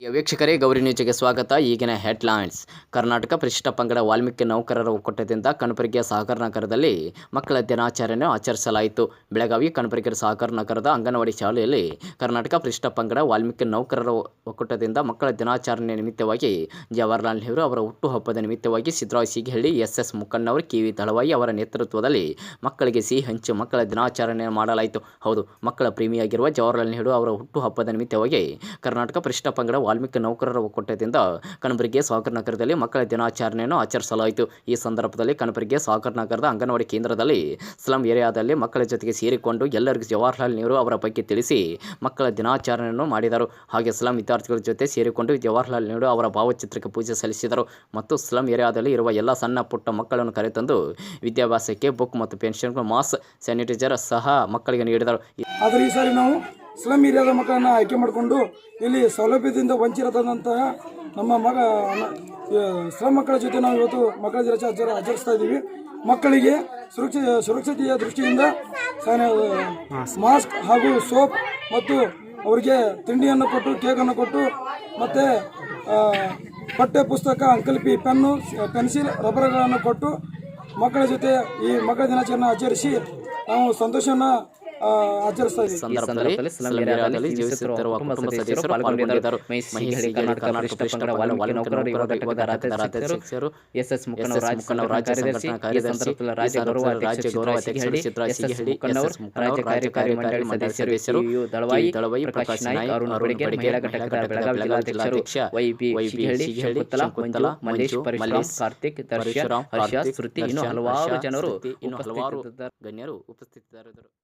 ವೀಕ್ಷಕರೇ, ಗೌರಿ ನ್ಯೂಸ್ಗೆ ಸ್ವಾಗತ. ಈಗಿನ ಹೆಡ್ಲೈನ್ಸ್. ಕರ್ನಾಟಕ ಪರಿಶಿಷ್ಟ ಪಂಗಡ ವಾಲ್ಮೀಕಿ ನೌಕರರ ಒಕ್ಕೂಟದಿಂದ ಕನಪರಿಗೆಯ ಸಹಕಾರ ನಗರದಲ್ಲಿ ಮಕ್ಕಳ ದಿನಾಚರಣೆ ಆಚರಿಸಲಾಯಿತು. ಬೆಳಗಾವಿ ಕನಪರಿಗೆಯ ಸಹಕಾರ ನಗರದ ಅಂಗನವಾಡಿ ಶಾಲೆಯಲ್ಲಿ ಕರ್ನಾಟಕ ಪರಿಶಿಷ್ಟ ಪಂಗಡ ವಾಲ್ಮೀಕಿ ನೌಕರರ ಒಕ್ಕೂಟದಿಂದ ಮಕ್ಕಳ ದಿನಾಚರಣೆ ನಿಮಿತ್ತವಾಗಿ ಜವಾಹರ್ಲಾಲ್ ನೆಹರು ಅವರ ಹುಟ್ಟುಹಬ್ಬದ ನಿಮಿತ್ತವಾಗಿ Sidrai Sigihalli S S Mukhannavar K V Dalavayi ಅವರ ನೇತೃತ್ವದಲ್ಲಿ ಮಕ್ಕಳಿಗೆ ಸಿಹಿ ಹಂಚು ಮಕ್ಕಳ ದಿನಾಚರಣೆ ಮಾಡಲಾಯಿತು. ಹೌದು, ಮಕ್ಕಳ ಪ್ರೇಮಿಯಾಗಿರುವ ಜವಾಹರ್ಲಾಲ್ ನೆಹರು ಅವರ ಹುಟ್ಟುಹಬ್ಬದ ನಿಮಿತ್ತವಾಗಿ ಕರ್ನಾಟಕ ಪರಿಶಿಷ್ಟ ಪಂಗಡ ವಾಲ್ಮೀಕಿ ನೌಕರರ ಒಕ್ಕೂಟದಿಂದ ಕಣಬರಿಗೆ ಸಾಗರ್ ನಗರದಲ್ಲಿ ಮಕ್ಕಳ ದಿನಾಚರಣೆಯನ್ನು ಆಚರಿಸಲಾಯಿತು. ಈ ಸಂದರ್ಭದಲ್ಲಿ ಕಣಬರಿಗೆ ಸಾಗರ್ ನಗರದ ಅಂಗನವಾಡಿ ಕೇಂದ್ರದಲ್ಲಿ ಸ್ಲಂ ಏರಿಯಾದಲ್ಲಿ ಮಕ್ಕಳ ಜೊತೆಗೆ ಸೇರಿಕೊಂಡು ಎಲ್ಲರಿಗೂ ಜವಾಹರ್ಲಾಲ್ ನೆಹರು ಅವರ ಬಗ್ಗೆ ತಿಳಿಸಿ ಮಕ್ಕಳ ದಿನಾಚರಣೆಯನ್ನು ಮಾಡಿದರು. ಹಾಗೆ ಸ್ಲಂ ವಿದ್ಯಾರ್ಥಿಗಳ ಜೊತೆ ಸೇರಿಕೊಂಡು ಜವಾಹರ್ಲಾಲ್ ನೆಹರು ಅವರ ಭಾವಚಿತ್ರಕ್ಕೆ ಪೂಜೆ ಸಲ್ಲಿಸಿದರು. ಮತ್ತು ಸ್ಲಂ ಏರಿಯಾದಲ್ಲಿ ಇರುವ ಎಲ್ಲ ಸಣ್ಣ ಪುಟ್ಟ ಮಕ್ಕಳನ್ನು ಕರೆತಂದು ವಿದ್ಯಾಭ್ಯಾಸಕ್ಕೆ ಬುಕ್ ಮತ್ತು ಪೆನ್ಷನ್ ಮಾಸ್ ಸ್ಯಾನಿಟೈಸರ್ ಸಹ ಮಕ್ಕಳಿಗೆ ನೀಡಿದರು. ಆದರೆ ಈ ಸಾರಿ ನಾವು ಸ್ಲಮ್ ಏರಿಯಾದ ಮಕ್ಕಳನ್ನು ಆಯ್ಕೆ ಮಾಡಿಕೊಂಡು ಇಲ್ಲಿ ಸೌಲಭ್ಯದಿಂದ ವಂಚಿರತಕ್ಕಂತಹ ನಮ್ಮ ಮಗ ಸ್ಲಮ್ ಮಕ್ಕಳ ಜೊತೆ ನಾವು ಇವತ್ತು ಮಕ್ಕಳ ದಿನಾಚರಣೆ ಆಚರಿಸ್ತಾ ಇದ್ದೀವಿ. ಮಕ್ಕಳಿಗೆ ಸುರಕ್ಷ ಸುರಕ್ಷತೆಯ ದೃಷ್ಟಿಯಿಂದ ಮಾಸ್ಕ್ ಹಾಗೂ ಸೋಪ್ ಮತ್ತು ಅವರಿಗೆ ತಿಂಡಿಯನ್ನು ಕೊಟ್ಟು ಕೇಕನ್ನು ಕೊಟ್ಟು ಮತ್ತು ಪಠ್ಯ ಪುಸ್ತಕ ಅಂಕಲ್ಪಿ ಪೆನ್ನು ಪೆನ್ಸಿಲ್ ರಬ್ಬರ್ಗಳನ್ನು ಕೊಟ್ಟು ಮಕ್ಕಳ ಜೊತೆ ಈ ಮಕ್ಕಳ ದಿನಾಚರಣೆ ಆಚರಿಸಿ ನಾವು ಸಂತೋಷವನ್ನು ಆ, ಆಚರಿಸ್ತಾ ಇದ್ದೀವಿ ಸಂದರ್ಭದಲ್ಲಿ ಸ್ಲಂ ಏರಿಯಾದಲ್ಲಿ ಜೀವಿಸುತ್ತಿರುವ ಕುಟುಂಬ ಸದಸ್ಯರು ಪಾಲ್ಗೊಂಡಿದ್ದರು. ಮಹೇಶ್ ಕರ್ನಾಟಕ ಪರಿಶಿಷ್ಟ ಪಂಗಡ ವಾಲ್ಮೀಕಿ ನೌಕರರ ವಿಭಾಗದ ರಾಜ್ಯಾಧ್ಯಕ್ಷರು S S Mukhanavar S S Mukhanavar ರಾಜ್ಯ ಸಂಘಟನಾ ಕಾರ್ಯದರ್ಶಿ ರಾಜ್ಯ ಗೌರವ ರಾಜ್ಯ ಗೌರವ ಅಧ್ಯಕ್ಷರು ಸಿದ್ದರಾಯ ಸಿಗಹಳ್ಳಿ, ಎಸ್ ಎಸ್ ರಾಜ್ಯ ಕಾರ್ಯಕಾರಿ ಮಂಡಳಿ ಸದಸ್ಯರು ದಳವಾಯಿ ದಳವಾಯಿ, ಪ್ರಕಾಶ್ ನಾಯ್ಕ ನಾಯ್ಕ, ಅರುಣ್ ಅರುಣ್ ಬಡಿಗೇರ್ ಬಡಿಗೇರ್, ಮಹಿಳಾ ಘಟಕದ ಬೆಳಗಾವಿ ಜಿಲ್ಲಾಧ್ಯಕ್ಷ Y B Y B Shigahalli Shigahalli, Shakuntala Shakuntala, Manju Mallesh Parashuram Karthik Darshan Harsha Shruti ಇನ್ನು ಹಲವಾರು ಜನರು ಇನ್ನು ಹಲವಾರು ಗಣ್ಯರು ಉಪಸ್ಥಿತರಿದ್ದರು